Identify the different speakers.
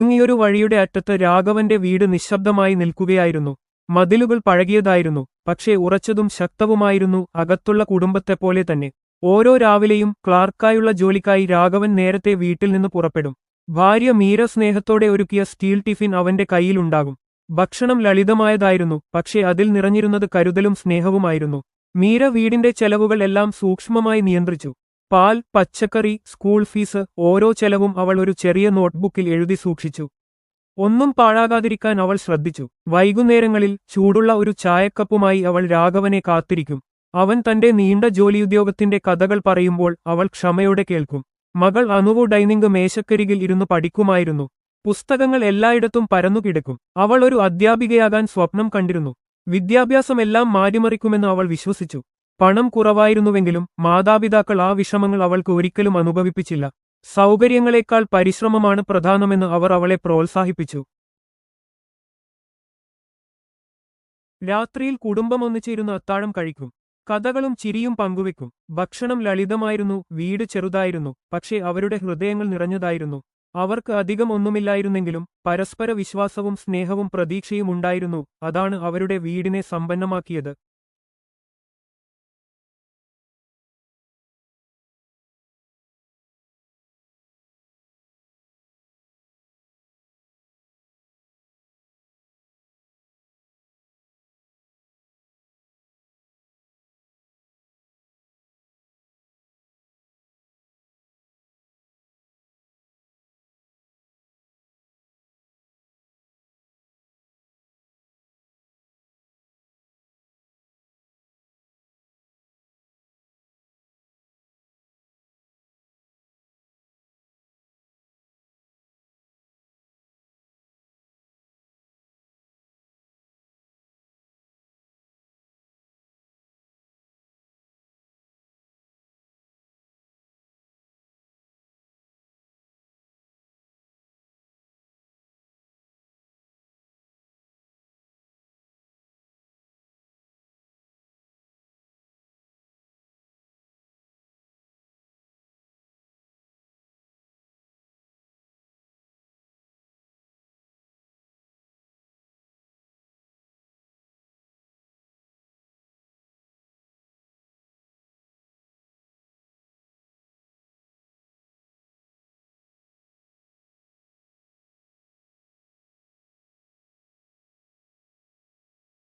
Speaker 1: ഇങ്ങിയൊരു വഴിയുടെ അറ്റത്ത് രാഘവന്റെ വീട് നിശബ്ദമായി നിൽക്കുകയായിരുന്നു. മതിലുകൾ പഴകിയതായിരുന്നു പക്ഷേ ഉറച്ചതും ശക്തവുമായിരുന്നു അകത്തുള്ള കുടുംബത്തെപ്പോലെ തന്നെ. ഓരോ രാവിലെയും ക്ലാർക്കായുള്ള ജോലിക്കായി രാഘവൻ നേരത്തെ വീട്ടിൽ നിന്ന് പുറപ്പെടും. ഭാര്യ മീര സ്നേഹത്തോടെ ഒരുക്കിയ സ്റ്റീൽ ടിഫിൻ അവന്റെ കയ്യിലുണ്ടാകും ഭക്ഷണം ലളിതമായതായിരുന്നു പക്ഷേ അതിൽ നിറഞ്ഞിരുന്നത് കരുതലും സ്നേഹവുമായിരുന്നു. മീര വീടിന്റെ ചെലവുകൾ എല്ലാം സൂക്ഷ്മമായി നിയന്ത്രിച്ചു. പാൽ പച്ചക്കറി സ്കൂൾ ഫീസ് ഓരോ ചെലവും അവൾ ഒരു ചെറിയ നോട്ട്ബുക്കിൽ എഴുതി സൂക്ഷിച്ചു. ഒന്നും പാഴാകാതിരിക്കാൻ അവൾ ശ്രദ്ധിച്ചു. വൈകുന്നേരങ്ങളിൽ ചൂടുള്ള ഒരു ചായക്കപ്പുമായി അവൾ രാഘവനെ കാത്തിരിക്കും. അവൻ തന്റെ നീണ്ട ജോലിയുദ്യോഗത്തിന്റെ കഥകൾ പറയുമ്പോൾ അവൾ ക്ഷമയോടെ കേൾക്കും. മകൾ അനുവു ഡൈനിങ് മേശക്കരികിൽ ഇരുന്ന് പഠിക്കുമായിരുന്നു. പുസ്തകങ്ങൾ എല്ലായിടത്തും പരന്നുകിടക്കും. അവൾ ഒരു അധ്യാപികയാകാൻ സ്വപ്നം കണ്ടിരുന്നു. വിദ്യാഭ്യാസമെല്ലാം മാറ്റിമറിക്കുമെന്ന് അവൾ വിശ്വസിച്ചു. പണം കുറവായിരുന്നുവെങ്കിലും മാതാപിതാക്കൾ ആ വിഷമങ്ങൾ അവൾക്ക് ഒരിക്കലും അനുഭവിപ്പിച്ചില്ല. സൗകര്യങ്ങളെക്കാൾ പരിശ്രമമാണ് പ്രധാനമെന്ന് അവർ അവളെ പ്രോത്സാഹിപ്പിച്ചു. രാത്രിയിൽ കുടുംബം ഒന്നിച്ചിരുന്ന് അത്താഴം കഴിക്കും. കഥകളും ചിരിയും പങ്കുവെക്കും. ഭക്ഷണം ലളിതമായിരുന്നു വീട് ചെറുതായിരുന്നു പക്ഷേ അവരുടെ ഹൃദയങ്ങൾ നിറഞ്ഞതായിരുന്നു. അവർക്ക് അധികം ഒന്നുമില്ലായിരുന്നെങ്കിലും പരസ്പര വിശ്വാസവും സ്നേഹവും പ്രതീക്ഷയും ഉണ്ടായിരുന്നു. അതാണ് അവരുടെ വീടിനെ സമ്പന്നമാക്കിയത്.